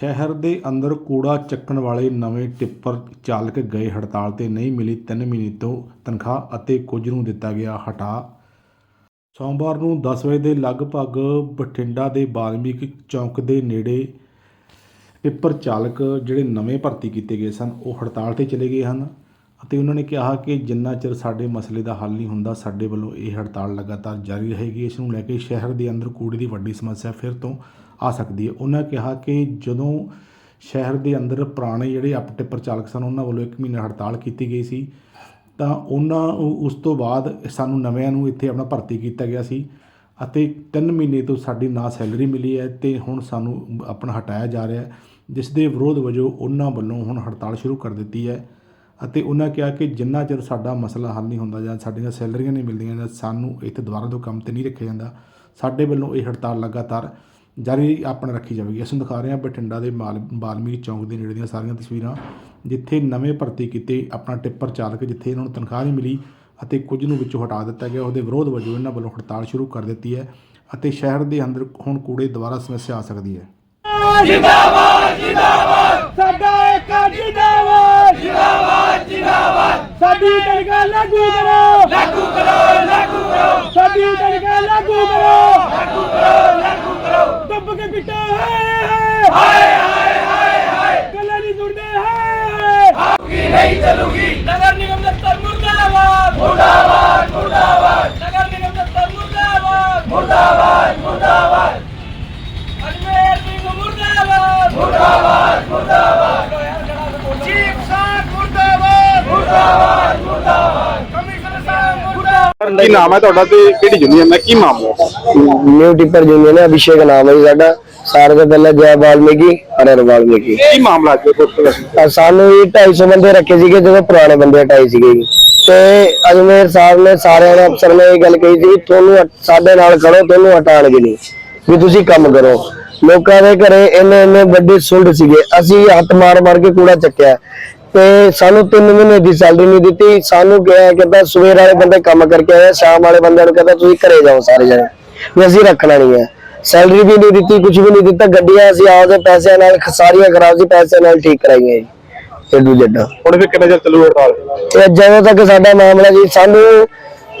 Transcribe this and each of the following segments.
ਸ਼ਹਿਰ ਦੇ ਅੰਦਰ ਕੂੜਾ ਚੱਕਣ ਵਾਲੇ ਨਵੇਂ ਟਿੱਪਰ ਚਾਲਕ ਗਏ ਹੜਤਾਲ ਤੇ ਨਹੀਂ ਮਿਲੀ 3 ਮਹੀਨੇ ਤੋਂ ਤਨਖਾਹ ਅਤੇ ਕੁਝ ਨੂੰ ਦਿੱਤਾ ਗਿਆ ਹਟਾ। ਸੋਮਵਾਰ ਨੂੰ 10 ਵਜੇ ਦੇ ਲਗਭਗ ਬਠਿੰਡਾ ਦੇ ਬਾਲਮੀਕ ਚੌਂਕ ਦੇ ਨੇੜੇ ਟਿੱਪਰ ਚਾਲਕ ਜਿਹੜੇ ਨਵੇਂ ਭਰਤੀ ਕੀਤੇ ਗਏ ਸਨ, ਉਹ ਹੜਤਾਲ ਤੇ ਚਲੇ ਗਏ ਹਨ ਅਤੇ ਉਹਨਾਂ ਨੇ ਕਿਹਾ ਕਿ ਜਿੰਨਾ ਚਿਰ ਸਾਡੇ ਮਸਲੇ ਦਾ ਹੱਲ ਨਹੀਂ ਹੁੰਦਾ, ਸਾਡੇ ਵੱਲੋਂ ਇਹ ਹੜਤਾਲ ਲਗਾਤਾਰ ਜਾਰੀ ਰਹੇਗੀ। ਇਸ ਨੂੰ ਲੈ ਕੇ ਸ਼ਹਿਰ ਦੇ ਅੰਦਰ ਕੂੜੇ ਦੀ ਵੱਡੀ ਸਮੱਸਿਆ ਫਿਰ ਤੋਂ ਆ ਸਕਦੀ ਹੈ। ਉਹਨਾਂ ਕਿਹਾ ਕਿ ਜਦੋਂ ਸ਼ਹਿਰ ਦੇ ਅੰਦਰ ਪੁਰਾਣੇ ਜਿਹੜੇ ਅਪ ਟਿੱਪਰ ਚਾਲਕ ਸਨ, ਉਹਨਾਂ ਵੱਲੋਂ ਇੱਕ ਮਹੀਨਾ ਹੜਤਾਲ ਕੀਤੀ ਗਈ ਸੀ। ਤਾਂ ਉਹਨਾਂ ਉਸ ਤੋਂ ਬਾਅਦ ਸਾਨੂੰ ਨਵਿਆਂ ਨੂੰ ਇੱਥੇ ਆਪਣਾ ਭਰਤੀ ਕੀਤਾ ਗਿਆ ਸੀ ਅਤੇ 3 ਮਹੀਨੇ ਤੋਂ ਸਾਡੀ ਨਾ ਸੈਲਰੀ ਮਿਲੀ ਹੈ ਤੇ ਹੁਣ ਸਾਨੂੰ ਆਪਣਾ ਹਟਾਇਆ ਜਾ ਰਿਹਾ ਹੈ, ਜਿਸ ਦੇ ਵਿਰੋਧ ਵਜੋਂ ਉਹਨਾਂ ਵੱਲੋਂ ਹੁਣ ਹੜਤਾਲ ਸ਼ੁਰੂ ਕਰ ਦਿੱਤੀ ਹੈ ਅਤੇ ਉਹਨਾਂ ਕਿਹਾ ਕਿ ਜਿੰਨਾ ਚਿਰ ਸਾਡਾ ਮਸਲਾ ਹੱਲ ਨਹੀਂ ਹੁੰਦਾ ਜਾਂ ਸਾਡੀਆਂ ਸੈਲਰੀਆਂ ਨਹੀਂ ਮਿਲਦੀਆਂ ਜਾਂ ਸਾਨੂੰ ਇੱਥੇ ਦੁਬਾਰਾ ਤੋਂ ਕੰਮ ਤੇ ਨਹੀਂ ਰੱਖਿਆ ਜਾਂਦਾ, ਸਾਡੇ ਵੱਲੋਂ ਇਹ ਹੜਤਾਲ ਲਗਾਤਾਰ ਜਾਰੀ ਆਪਣਾ ਰੱਖੀ ਜਾਵੇਗੀ। ਅਸੀਂ ਦਿਖਾ ਰਹੇ ਹਾਂ ਬਠਿੰਡਾ ਦੇ ਮਾਲ ਬਾਲਮੀਕ ਚੌਂਕ ਦੇ ਨੇੜੇ ਦੀਆਂ ਸਾਰੀਆਂ ਤਸਵੀਰਾਂ ਜਿੱਥੇ ਨਵੇਂ ਭਰਤੀ ਕੀਤੇ ਆਪਣਾ ਟਿੱਪਰ ਚਾਲਕ ਜਿੱਥੇ ਇਹਨਾਂ ਨੂੰ ਤਨਖਾਹ ਨਹੀਂ ਮਿਲੀ ਅਤੇ ਕੁਝ ਨੂੰ ਵਿੱਚੋਂ ਹਟਾ ਦਿੱਤਾ ਗਿਆ। ਉਹਦੇ ਵਿਰੋਧ ਵਜੋਂ ਇਹਨਾਂ ਵੱਲੋਂ ਹੜਤਾਲ ਸ਼ੁਰੂ ਕਰ ਦਿੱਤੀ ਹੈ ਅਤੇ ਸ਼ਹਿਰ ਦੇ ਅੰਦਰ ਹੁਣ ਕੂੜੇ ਦੁਬਾਰਾ ਸਮੱਸਿਆ ਆ ਸਕਦੀ ਹੈ। ਜਿੰਦਾਬਾਦ ਜਿੰਦਾਬਾਦ। ਸਾਡਾ ਇੱਕ ਜਿੰਦਾਬਾਦ। ਜਿੰਦਾਬਾਦ ਜਿੰਦਾਬਾਦ। ਸਾਡੀ ਤਨਖਾਹ ਲਾਗੂ ਕਰੋ। ਲਾਗੂ ਕਰੋ ਲਾਗੂ ਕਰੋ। ਸਾਡੀ ਤਨਖਾਹ ਲਾਗੂ ਕਰੋ। ਲਾਗੂ ਕਰੋ ਲਾਗੂ ਕਰੋ ਦੱਬ ਕੇ ਪਿੱਟੋ। ਹਾਏ ਹਾਏ ਹਾਏ ਹਾਏ। ਹਾਏ ਗੱਲਾਂ ਨਹੀਂ ਸੁਣਦੇ। ਹਾਏ। ਆਪਕੀ ਨਹੀਂ ਚੱਲੂਗੀ। ਨਗਰ ਨਿਗਮ ਦਫ਼ਤਰ ਮੁਰਦਾਬਾਦ। ਮੁਰਦਾਬਾਦ ਮੁਰਦਾਬਾਦ। ਨਗਰ ਨਿਗਮ ਦਫ਼ਤਰ ਮੁਰਦਾਬਾਦ। ਮੁਰਦਾਬਾਦ ਮੁਰਦਾਬਾਦ। ਅਜਮੇਰ ਸਿੰਘ ਮੁਰਦਾਬਾਦ। ਮੁਰਦਾਬਾਦ ਮੁਰਦਾਬਾਦ। ਚੀਫ ਸਾਹਿਬ ਮੁਰਦਾਬਾਦ। ਮੁਰਦਾਬਾਦ ਮੁਰਦਾਬਾਦ। ਕਮਿਸ਼ਨਰ ਸਾਹਿਬ ਮੁਰਦਾਬਾਦ। ਕੀ ਨਾਮ ਹੈ ਤੁਹਾਡਾ ਤੇ ਕਿਹੜੀ ਯੂਨੀਅਨ ਹੈ ਕੀ ਮਾਮਲਾ? ਨਿਊ ਟਿੱਪਰ ਯੂਨੀਅਨ ਹੈ ਅਭਿਸ਼ੇਕ ਨਾਮ ਹੈ ਜੀ ਸਾਡਾ। ਸਾਰੇ ਤੋਂ ਪਹਿਲਾਂ ਜੈ ਵਾਲਮੀਕੀ ਹਰਰ ਵਾਲਮੀਕੀ ਕੀ ਮਾਮਲਾ ਅੱਜ ਕੋਲ ਤਾਂ ਸਾਨੂੰ ਵੀ 250 ਬੰਦੇ ਰੱਖੇ ਸੀਗੇ ਜਦੋਂ ਪੁਰਾਣੇ ਬੰਦੇ ਹਟਾਏ ਸੀਗੇ ਜੀ। ਤੇ ਅਜਮੇਰ ਸਾਹਿਬ ਨੇ ਸਾਰਿਆਂ ਨੇ ਅਫਸਰ ਨੇ ਇਹ ਗੱਲ ਕਹੀ ਸੀ ਵੀ ਤੁਹਾਨੂੰ ਹਟ- ਸਾਡੇ ਨਾਲ ਖੜੋ ਤੁਹਾਨੂੰ ਹਟਾਣਗੇ ਨਹੀਂ। ਵੀ ਤੁਸੀਂ ਕੰਮ ਕਰੋ। ਲੋਕਾਂ ਦੇ ਘਰੇ ਇੰਨੇ ਇੰਨੇ ਵੱਡੇ ਸੁੰਡ ਸੀਗੇ ਅਸੀਂ ਹੱਥ ਮਾਰ ਮਾਰ ਕੇ ਕੂੜਾ ਚੱਕਿਆ। ਤੇ ਸਾਨੂੰ 3 ਮਹੀਨੇ ਦੀ ਸੈਲਰੀ ਨਹੀਂ ਦਿੱਤੀ। ਸਾਨੂੰ ਕਿਹਾ ਕਹਿੰਦਾ ਸਵੇਰ ਵਾਲੇ ਬੰਦੇ ਕੰਮ ਕਰਕੇ ਆਏ ਆ, ਸ਼ਾਮ ਵਾਲੇ ਬੰਦਿਆਂ ਨੂੰ ਕਹਿੰਦਾ ਤੁਸੀਂ ਘਰੇ ਜਾਓ ਸਾਰੇ ਜਣੇ। ਵੀ ਅਸੀਂ ਰੱਖਣਾ ਨਹੀਂ ਹੈ। ਸੈਲਰੀ ਵੀ ਨਹੀਂ ਦਿੱਤੀ ਕੁਝ ਵੀ ਨਹੀਂ ਦਿੱਤਾ ਗੱਡੀਆਂ ਅਸੀਂ ਆਪਦੇ ਪੈਸਿਆਂ ਨਾਲ ਸਾਰੀਆਂ ਖਰਾਬ ਸੀ ਪੈਸਿਆਂ ਨਾਲ ਠੀਕ ਕਰਾਈਆਂ ਜੀ ਏਡੂ ਜੱਡਾ। ਹੁਣ ਫਿਰ ਕਿੰਨਾ ਚਿਰ ਚੱਲੂ ਹੜਤਾਲ? ਤੇ ਜਦੋਂ ਤੱਕ ਸਾਡਾ ਮਾਮਲਾ ਜੀ ਸਾਨੂੰ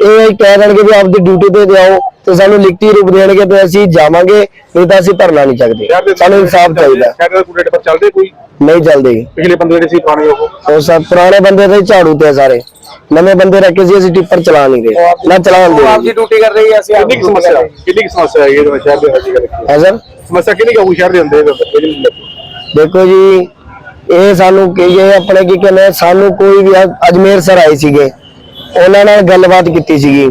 ਇਹ ਕਹਿ ਦੇਣਗੇ ਵੀ ਆਪਦੀ ਡਿਊਟੀ ਤੇ ਜਾਓ ਤੇ ਸਾਨੂੰ ਲਿਖਤੀ ਰੂਪ ਦੇਣਗੇ ਤੇ ਅਸੀਂ ਜਾਵਾਂਗੇ ਨਹੀਂ ਤਾਂ ਅਸੀਂ ਧਰਨਾ ਨਹੀਂ ਸਕਦੇ ਸਾਨੂੰ ਇਨਸਾਫ ਚਾਹੀਦਾ। ਦੇ ਕੂੜੇ ਪਰ ਚੱਲਦੇ ਕੋਈ? ਨਹੀਂ ਚੱਲਦੇ ਪਿਛਲੇ ਬੰਦੇ ਜਿਹੜੇ ਸੀ ਪੁਰਾਣੇ ਉਹ? ਉਹ ਸਭ ਪੁਰਾਣੇ ਬੰਦੇ ਤੇ ਝਾੜੂ ਤੇ ਸਾਰੇ। ਨਵੇਂ ਬੰਦੇ ਰੱਖੇ ਸੀ ਅਸੀਂ ਟਿੱਪਰ ਚਲਾ ਨਹੀਂ ਰਹੇ। ਨਾ ਚਲਾਉਣ ਦੇ ਆਪਦੀ ਡਿਊਟੀ ਕਰ ਰਹੀ ਹੈ ਅਸੀਂ ਕਿੰਨੀ ਸਮੱਸਿਆ? ਕਿੰਨੀ ਸਮੱਸਿਆ ਹੈਗੀ ਇਹ ਸ਼ਹਿਰ ਦੇ ਵਿੱਚ ਹੈ ਸਰ? ਸਮੱਸਿਆ ਕਿੰਨੀ ਕੁ ਸ਼ਹਿਰ ਦੇ ਅੰਦਰ? ਦੇਖੋ ਜੀ ਇਹ ਸਾਨੂੰ ਕਹੀਏ ਆਪਣੇ ਕੀ ਕਹਿੰਦੇ ਸਾਨੂੰ ਕੋਈ ਵੀ ਅਜਮੇਰ ਸਰ ਆਏ ਸੀਗੇ ਉਹਨਾਂ ਨਾਲ ਗੱਲਬਾਤ ਕੀਤੀ ਸੀਗੀ।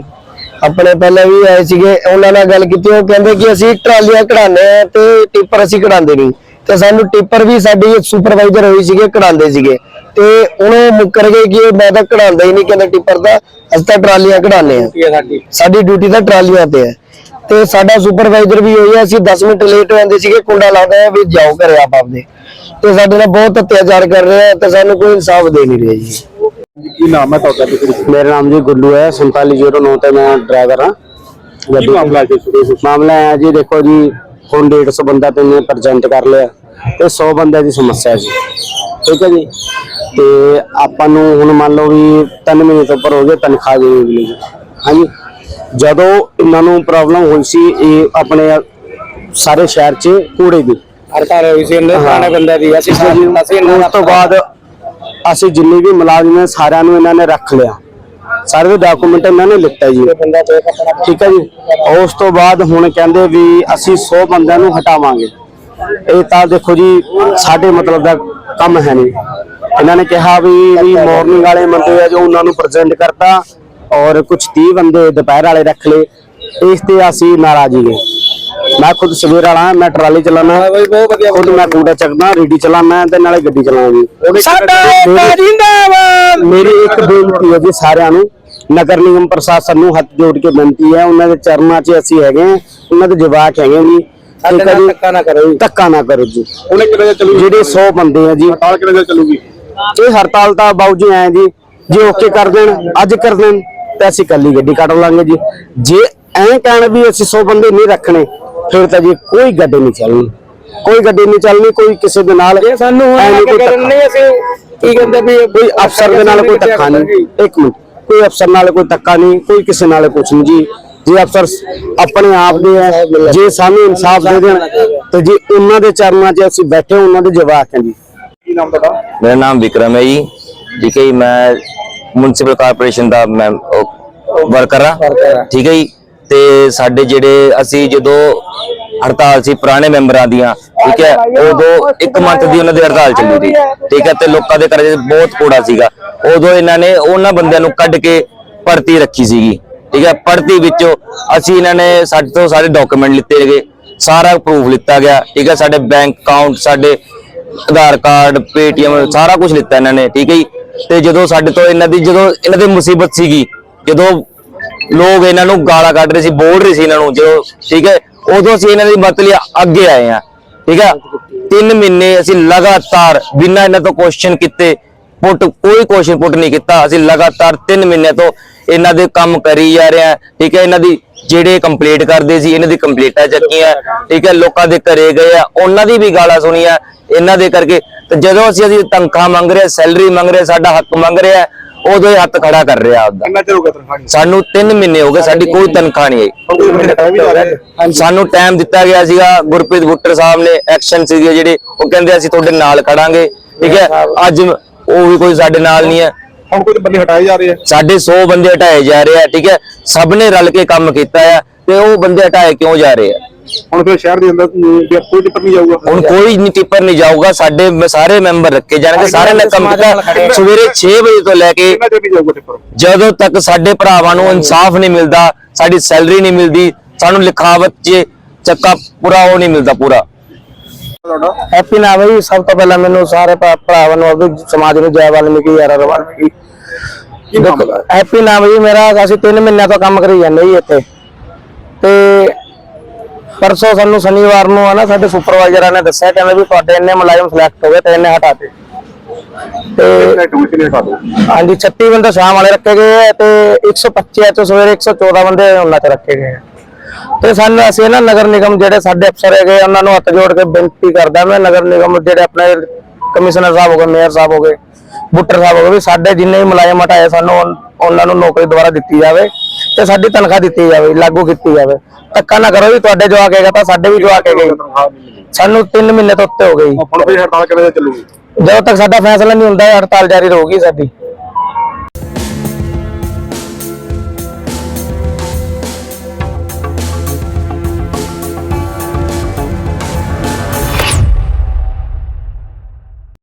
ਆਪਣੇ ਪਹਿਲੇ ਵੀ ਆਏ ਸੀਗੇ ਉਹਨਾਂ ਨਾਲ ਗੱਲ ਕੀਤੀ ਉਹ ਕਹਿੰਦੇ ਕਿ ਅਸੀਂ ਟਰਾਲੀਆਂ ਆ ਤੇ ਟਿੱਪਰ ਅਸੀਂ ਕਢਾਉਂਦੇ ਨਹੀਂ। ਤੇ ਸਾਨੂੰ ਟਿੱਪਰ ਵੀ ਸਾਡੀ ਸੁਪਰਵਾਈਜ਼ਰ ਹੋਈ ਸੀਗੇ ਕਢਾਉਂਦੇ ਸੀਗੇ। ਤੇ ਉਹਨੂੰ ਮੁੱਕਰ ਗਏ ਕਿ ਮੈਂ ਤਾਂ ਕਢਾਉਂਦਾ ਹੀ ਨਹੀਂ ਕਹਿੰਦੇ ਟਿੱਪਰ ਦਾ ਅਸੀਂ ਤਾਂ ਟਰਾਲੀਆਂ ਕਢਾਉਂਦੇ ਆ ਸਾਡੀ? ਡਿਊਟੀ ਤਾਂ ਟਰਾਲੀਆਂ ਤੇ ਹੈ। ਤੇ ਸਾਡਾ ਸੁਪਰਵਾਈਜ਼ਰ ਵੀ ਹੋਈ ਹੈ ਅਸੀਂ 10 ਮਿੰਟ ਲੇਟ ਹੋ ਜਾਂਦੇ ਸੀਗੇ ਕੁੰਡਾ ਲਾਉਂਦੇ ਆ ਵੀ ਜਾਓ ਘਰੇ ਆਪ ਆਪਦੇ। ਤੇ ਸਾਡੇ ਨਾਲ ਬਹੁਤ ਅਤਿਆਚਾਰ ਕਰ ਰਹੇ ਆ ਤੇ ਸਾਨੂੰ ਕੋਈ ਇਨਸਾਫ ਦੇ ਨਹੀਂ ਰਹੇ ਜੀ। ਕੀ ਨਾਮ ਹੈ ਤੁਹਾਡਾ? ਮੇਰਾ ਨਾਮ ਜੀ ਗੁੱਲੂ ਹੈ 4709 ਤੇ ਮੈਂ ਡਰਾਈਵਰ ਹਾਂ। ਕੀ ਮਾਮਲਾ ਅੱਜ ਸ਼ੁਰੂ ਹੋਇਆ ਮਾਮਲਾ ਹੈ ਜੀ ਦੇਖੋ ਜੀ ਹੁਣ 150 ਬੰਦਾ ਤੇ ਨੇ ਪ੍ਰੈਜ਼ੈਂਟ ਕਰ ਲਿਆ। ਤੇ 100 ਬੰਦਿਆਂ ਦੀ ਸਮੱਸਿਆ ਸੀ ਠੀਕ ਹੈ ਜੀ? ਤੇ ਆਪਾਂ ਨੂੰ ਹੁਣ ਮੰਨ ਲਓ ਵੀ 3 ਮਹੀਨੇ ਤੋਂ ਉੱਪਰ ਹੋ ਗਏ ਤਨਖਾਹ ਦੇ ਨਹੀਂ ਮਿਲੀ। ਜੀ ਹਾਂਜੀ? ਜਦੋਂ ਇਹਨਾਂ ਨੂੰ ਪ੍ਰੋਬਲਮ ਹੋਈ ਸੀ ਇਹ ਆਪਣੇ ਸਾਰੇ ਸ਼ਹਿਰ 'ਚ ਕੂੜੇ ਦੀ। ਹੜਤਾਲ ਹੋਈ ਸੀ ਇਹਨਾਂ ਪੁਰਾਣੇ ਬੰਦੇ ਦੀ ਅਸੀਂ ਅਸੀਂ ਉਸ ਤੋਂ ਬਾਅਦ ਅਸੀਂ ਜਿੰਨੇ ਵੀ ਮੁਲਾਜ਼ਮ ਨੇ ਸਾਰਿਆਂ ਨੂੰ ਇਹਨਾਂ ਨੇ ਰੱਖ ਲਿਆ। ਸਾਰੇ ਦੇ ਡਾਕੂਮੈਂਟ ਇਹਨਾਂ ਨੇ ਲਿੱਤਾ ਜੀ। ਠੀਕ ਹੈ ਜੀ? ਉਸ ਤੋਂ ਬਾਅਦ ਹੁਣ ਕਹਿੰਦੇ ਵੀ ਅਸੀਂ 100 ਬੰਦਿਆਂ ਨੂੰ ਹਟਾਵਾਂਗੇ। ਇਹ ਤਾਂ ਦੇਖੋ ਜੀ ਸਾਡੇ ਮਤਲਬ ਦਾ ਕੰਮ ਹੈ ਨਹੀਂ। ਇਹਨਾਂ ਨੇ ਕਿਹਾ ਵੀ ਵੀ ਮਾਰਨਿੰਗ ਵਾਲੇ ਬੰਦੇ ਆ ਜੋ ਉਹਨਾਂ ਨੂੰ ਪ੍ਰੈਜ਼ੈਂਟ ਕਰਤਾ ਔਰ ਕੁਝ 30 ਬੰਦੇ ਦੁਪਹਿਰ ਵਾਲੇ ਰੱਖ ਲਏ। ਇਸ ਤੇ ਅਸੀਂ ਨਾਰਾਜ਼ੀ ਗਏ। ਮੈਂ ਖੁਦ ਸਵੇਰ ਵਾਲਾ ਮੈਂ ਟਰਾਲੀ ਚਲਾਉਣਾ ਬਈ ਬਹੁਤ ਵਧੀਆ ਖੁਦ ਮੈਂ ਕੂੜਾ ਚੱਕਦਾ ਰੇਡੀ ਚਲਾਉਣਾ ਤੇ ਨਾਲੇ ਗੱਡੀ ਚਲਾਉਣਾ ਜੀ ਸਾਡਾ ਜਿੰਦਾਬਾਦ! ਮੇਰੀ ਇੱਕ ਬੇਨਤੀ ਹੈ ਜੀ ਸਾਰਿਆਂ ਨੂੰ ਨਗਰ ਨਿਗਮ ਪ੍ਰਸ਼ਾਸਨ ਨੂੰ ਹੱਥ ਜੋੜ ਕੇ ਬੇਨਤੀ ਹੈ। ਉਹਨਾਂ ਦੇ ਚਰਨਾਂ 'ਚ ਅਸੀਂ ਹੈਗੇ ਹਾਂ, ਉਹਨਾਂ ਦੇ ਜਵਾਕ ਹੈਗੇ ਜੀ ਜੀ। ਧੱਕਾ ਨਾ ਕਰੋ ਜੀ। ਧੱਕਾ ਨਾ ਕਰੋ ਜੀ। ਉਹਨੇ ਕਿੰਨਾ ਚੱਲੂ ਜਿਹੜੇ 100 ਬੰਦੇ ਆ ਜੀ। ਹੜਤਾਲ ਕਿੰਨਾ ਚੱਲੂਗੀ? ਇਹ ਹੜਤਾਲ ਤਾਂ ਬਾਊ ਜੀ ਐ ਜੀ ਜੇ ਓਕੇ ਕਰ ਦੇਣ ਅੱਜ ਕਰ ਦੇਣ ਤੇ ਅਸੀਂ ਕੱਲੀ ਗੱਡੀ ਕੱਢ ਲਾਂਗੇ ਜੀ। ਜੇ ਐਂ ਕਹਿਣ ਵੀ ਅਸੀਂ 100 ਬੰਦੇ ਨਹੀਂ ਰੱਖਣੇ ਫਿਰ ਤਾਂ ਜੀ ਕੋਈ ਗੱਡੀ ਨਹੀਂ ਚੱਲਣੀ। ਕੋਈ ਗੱਡੀ ਨਹੀਂ ਚੱਲਣੀ ਕੋਈ ਕਿਸੇ ਦੇ ਨਾਲ ਇਹ ਸਾਨੂੰ ਹੁਣ ਕਰਨ ਨਹੀਂ ਅਸੀਂ ਕੀ ਕਹਿੰਦੇ ਵੀ ਕੋਈ ਅਫਸਰ ਦੇ ਨਾਲ ਕੋਈ ਧੱਕਾ ਨਹੀਂ। ਇੱਕ ਮਿੰਟ। ਕੋਈ ਅਫਸਰ ਨਾਲ ਕੋਈ ਧੱਕਾ ਨਹੀਂ ਕੋਈ ਕਿਸੇ ਨਾਲ ਕੁਛ ਨਹੀਂ ਜੀ। ਜੇ ਅਫਸਰ ਆਪਣੇ ਆਪ ਦੇ ਹੈ ਜੇ ਸਾਨੂੰ ਇਨਸਾਫ ਦੇ ਦੇਣ ਤੇ ਜੀ ਉਹਨਾਂ ਦੇ ਚਰਨਾਂ 'ਚ ਅਸੀਂ ਬੈਠੇ ਹਾਂ, ਉਹਨਾਂ ਦੇ ਜਵਾਬ ਹੈ ਜੀ। ਕੀ ਨਾਮ ਤੁਹਾਡਾ? ਮੇਰਾ ਨਾਮ ਵਿਕਰਮ ਹੈ ਜੀ। ਠੀਕ ਹੈ ਜੀ ਮੈਂ ਮੁਨਸਿਪਲ ਕਾਰਪੋਰੇਸ਼ਨ ਦਾ ਮੈਂ ਵਰਕਰ ਆ ਠੀਕ ਹੈ ਜੀ ਤੇ ਸਾਡੇ ਜਿਹੜੇ ਅਸੀਂ ਜਦੋਂ ਹੜਤਾਲ ਸੀ ਪੁਰਾਣੇ ਮੈਂਬਰਾਂ ਦੀਆਂ ਠੀਕ ਹੈ ਉਦੋਂ ਇੱਕ ਮੰਥ ਦੀ ਉਹਨਾਂ ਦੀ ਹੜਤਾਲ ਚੱਲੀ ਸੀ। ਠੀਕ ਹੈ ਤੇ ਲੋਕਾਂ ਦੇ ਘਰੇ ਬਹੁਤ ਕੋੜਾ ਸੀਗਾ। ਉਦੋਂ ਇਹਨਾਂ ਨੇ ਉਹਨਾਂ ਬੰਦਿਆਂ ਨੂੰ ਕੱਢ ਕੇ ਭਰਤੀ ਰੱਖੀ ਸੀਗੀ। ਠੀਕ ਹੈ ਭਰਤੀ ਵਿੱਚੋਂ ਅਸੀਂ ਇਹਨਾਂ ਨੇ ਸਾਡੇ ਤੋਂ ਸਾਰੇ ਡਾਕੂਮੈਂਟ ਲਿੱਤੇ ਗਏ ਸਾਰਾ ਪ੍ਰੂਫ ਲਿੱਤਾ ਗਿਆ, ਠੀਕ ਹੈ, ਸਾਡੇ ਬੈਂਕ ਅਕਾਊਂਟ ਸਾਡੇ ਆਧਾਰ ਕਾਰਡ ਪੇਟੀਐਮ ਸਾਰਾ ਕੁਝ ਲਿੱਤਾ ਇਹਨਾਂ ਨੇ, ਠੀਕ ਹੈ ਜੀ। ਤੇ ਜਦੋਂ ਸਾਡੇ ਤੋਂ ਇਹਨਾਂ ਦੀ, ਜਦੋਂ ਇਹਨਾਂ ਦੀ ਮੁਸੀਬਤ ਸੀਗੀ, ਜਦੋਂ ਲੋਕ ਇਹਨਾਂ ਨੂੰ ਗਾਲਾਂ ਕੱਢ ਰਹੇ ਸੀ, ਬੋਲ ਰਹੇ ਸੀ ਇਹਨਾਂ ਨੂੰ, ਜਦੋਂ, ਠੀਕ ਹੈ, ਉਦੋਂ ਅਸੀਂ ਇਹਨਾਂ ਦੀ ਮਦਦ ਲਈ ਅੱਗੇ ਆਏ ਆ ਠੀਕ ਹੈ। ਤਿੰਨ ਮਹੀਨੇ ਅਸੀਂ ਲਗਾਤਾਰ ਬਿਨਾਂ ਇਹਨਾਂ ਤੋਂ ਕੁਐਸਚਨ ਕੀਤੇ, ਪੁੱਟ, ਕੋਈ ਕੁਐਸਚਨ ਪੁੱਟ ਨਹੀਂ ਕੀਤਾ, ਅਸੀਂ ਲਗਾਤਾਰ 3 ਮਹੀਨੇ ਤੋਂ ਇਹਨਾਂ ਦੇ ਕੰਮ ਕਰੀ ਜਾ ਰਹੇ ਠੀਕ ਹੈ ਇਹਨਾਂ ਦੀ ਜਿਹੜੇ ਕੰਪਲੀਟ ਕਰਦੇ ਸੀ ਇਹਨਾਂ ਦੀ ਕੰਪਲੀਟਾਂ ਚੱਕੀਆਂ ਠੀਕ ਹੈ ਲੋਕਾਂ ਦੇ ਘਰੇ ਗਏ ਆ ਉਹਨਾਂ ਦੀ ਵੀ ਗਾਲਾਂ ਸੁਣੀਆਂ ਇਹਨਾਂ ਦੇ ਕਰਕੇ ਤੇ ਜਦੋਂ ਅਸੀਂ ਅਸੀਂ ਤਨਖਾਹ ਮੰਗ ਰਹੇ ਸੈਲਰੀ ਮੰਗ ਰਹੇ ਸਾਡਾ ਹੱਕ ਮੰਗ ਰਿਹਾ ਉਦੋਂ ਇਹ ਹੱਥ ਖੜਾ ਕਰ ਰਿਹਾ ਆਪਦਾ। ਕਿੰਨਾ ਚਿਰ ਹੋ ਗਿਆ ਤਨਖਾਹ ਨਹੀਂ ਸਾਨੂੰ 3 ਮਹੀਨੇ ਹੋ ਗਏ ਸਾਡੀ ਕੋਈ ਤਨਖਾਹ ਨਹੀਂ ਆਈ। ਹੈ ਸਾਨੂੰ ਟਾਈਮ ਦਿੱਤਾ ਗਿਆ ਸੀਗਾ ਗੁਰਪ੍ਰੀਤ ਬੁੱਟਰ ਸਾਹਿਬ ਨੇ ਐਕਸ਼ਨ ਸੀਗੇ ਜਿਹੜੇ ਉਹ ਕਹਿੰਦੇ ਅਸੀਂ ਤੁਹਾਡੇ ਨਾਲ ਖੜਾਂਗੇ ਠੀਕ ਹੈ ਅੱਜ ਉਹ ਵੀ ਕੋਈ ਸਾਡੇ ਨਾਲ ਨਹੀਂ ਹੈ। ਹੁਣ ਕੋਈ ਬੰਦੇ ਹਟਾਏ ਜਾ ਰਹੇ ਆ। ਸਾਡੇ 100 ਬੰਦੇ ਹਟਾਏ ਜਾ ਰਹੇ ਆ ਠੀਕ ਹੈ? ਸਭ ਨੇ ਰਲ ਕੇ ਕੰਮ ਕੀਤਾ ਆ ਤੇ ਉਹ ਬੰਦੇ ਹਟਾਏ ਕਿਉਂ ਜਾ ਰਹੇ ਆ? ਹੁਣ ਫਿਰ ਸ਼ਹਿਰ ਦੇ ਅੰਦਰ ਕੋਈ ਟਿੱਪਰ ਨਹੀਂ ਜਾਊਗਾ। ਹੁਣ ਕੋਈ ਨਹੀਂ ਟਿੱਪਰ ਨਹੀਂ ਜਾਊਗਾ ਸਾਡੇ ਸਾਰੇ ਮੈਂਬਰ ਰੱਖੇ ਜਾਣਗੇ ਸਾਰੇ ਨੇ ਕੰਮ ਕੀਤਾ। ਸਵੇਰੇ 6 ਵਜੇ ਤੋਂ ਲੈ ਕੇ ਜਦੋਂ ਤੱਕ ਸਾਡੇ ਭਰਾਵਾਂ ਨੂੰ ਇਨਸਾਫ ਨਹੀਂ ਮਿਲਦਾ ਸਾਡੀ ਸੈਲਰੀ ਨਹੀਂ ਮਿਲਦੀ ਸਾਨੂੰ ਲਿਖਾਵਤ 'ਚ ਚੱਕਾ ਪੂਰਾ ਉਹ ਨਹੀਂ ਮਿਲਦਾ ਪੂਰਾ। ਤੁਹਾਡਾ? ਹੈਪੀ ਹੈ ਜੀ ਸਭ ਤੋਂ ਪਹਿਲਾਂ ਮੈਨੂੰ ਸਾਰੇ ਭਰਾ- ਭਰਾਵਾਂ ਨੂੰ ਆਪਦੇ ਸਮਾਜ ਨੂੰ ਜੈ ਵਾਲਮੀਕੀ ਯਾਰ ਵਾਲਮੀਕੀ। ਕੀ ਹੈਪੀ ਨਾਮ ਜੀ ਮੇਰਾ ਅਸੀਂ 3 ਮਹੀਨਿਆਂ ਤੋਂ ਕੰਮ ਕਰੀ ਜਾਂਦੇ ਜੀ ਇੱਥੇ। ਤੇ ਪਰਸੋਂ ਸਾਨੂੰ ਸ਼ਨੀਵਾਰ ਨੂੰ ਆ ਨਾ ਸਾਡੇ ਸੁਪਰਵਾਈਜ਼ਰਾਂ ਨੇ ਦੱਸਿਆ ਕਹਿੰਦੇ ਵੀ ਤੁਹਾਡੇ ਇੰਨੇ ਮੁਲਾਜ਼ਮ ਸਿਲੈਕਟ ਹੋ ਗਏ ਤੇ ਇੰਨੇ ਹਟਾ ਤੇ ਤੇ ਦੋ ਹਾਂਜੀ 36 ਬੰਦੇ ਸ਼ਾਮ ਵਾਲੇ ਰੱਖੇ ਗਏ ਤੇ 125 ਐ ਤੋਂ ਸਵੇਰੇ 114 ਬੰਦੇ ਉਹਨਾਂ ਤੇ ਰੱਖੇ ਗਏ ਤੇ ਸਾਨੂੰ ਅਸੀਂ ਨਾ ਨਗਰ ਨਿਗਮ ਜਿਹੜੇ ਸਾਡੇ ਅਫਸਰ ਹੈਗੇ ਉਹਨਾਂ ਨੂੰ ਹੱਥ ਜੋੜ ਕੇ ਬੇਨਤੀ ਕਰਦਾ ਮੈਂ ਨਗਰ ਨਿਗਮ ਜਿਹੜੇ ਆਪਣੇ ਕਮਿਸ਼ਨਰ ਸਾਹਿਬ ਹੋ ਗਏ ਮੇਅਰ ਸਾਹਿਬ ਹੋ ਗਏ ਬੁੱਟਰ ਸਾਹਿਬ ਹੋ ਗਏ ਵੀ ਸਾਡੇ ਜਿੰਨੇ ਵੀ ਮੁਲਾਜ਼ਮ ਹਟਾਏ ਸਾਨੂੰ ਉਹਨਾਂ ਨੂੰ ਨੌਕਰੀ ਦੁਬਾਰਾ ਦਿੱਤੀ ਜਾਵੇ ਤੇ ਸਾਡੀ ਤਨਖਾਹ ਦਿੱਤੀ ਜਾਵੇ ਲਾਗੂ ਕੀਤੀ ਜਾਵੇ। ਧੱਕਾ ਨਾ ਕਰੋ ਵੀ ਤੁਹਾਡੇ ਜਵਾਕ ਹੈਗਾ ਤਾਂ ਸਾਡੇ ਵੀ ਜਵਾਕ ਹੈਗੇ ਸਾਨੂੰ 3 ਮਹੀਨੇ ਤੋਂ ਉੱਤੇ ਹੋ ਗਈ ਹੁਣ ਫਿਰ ਹੜਤਾਲ ਕਿਵੇਂ ਚੱਲੂਗੀ? ਜਦੋਂ ਤੱਕ ਸਾਡਾ ਫੈਸਲਾ ਨਹੀਂ ਹੁੰਦਾ ਹੜਤਾਲ ਜਾਰੀ ਰਹੂਗੀ ਸਾਡੀ।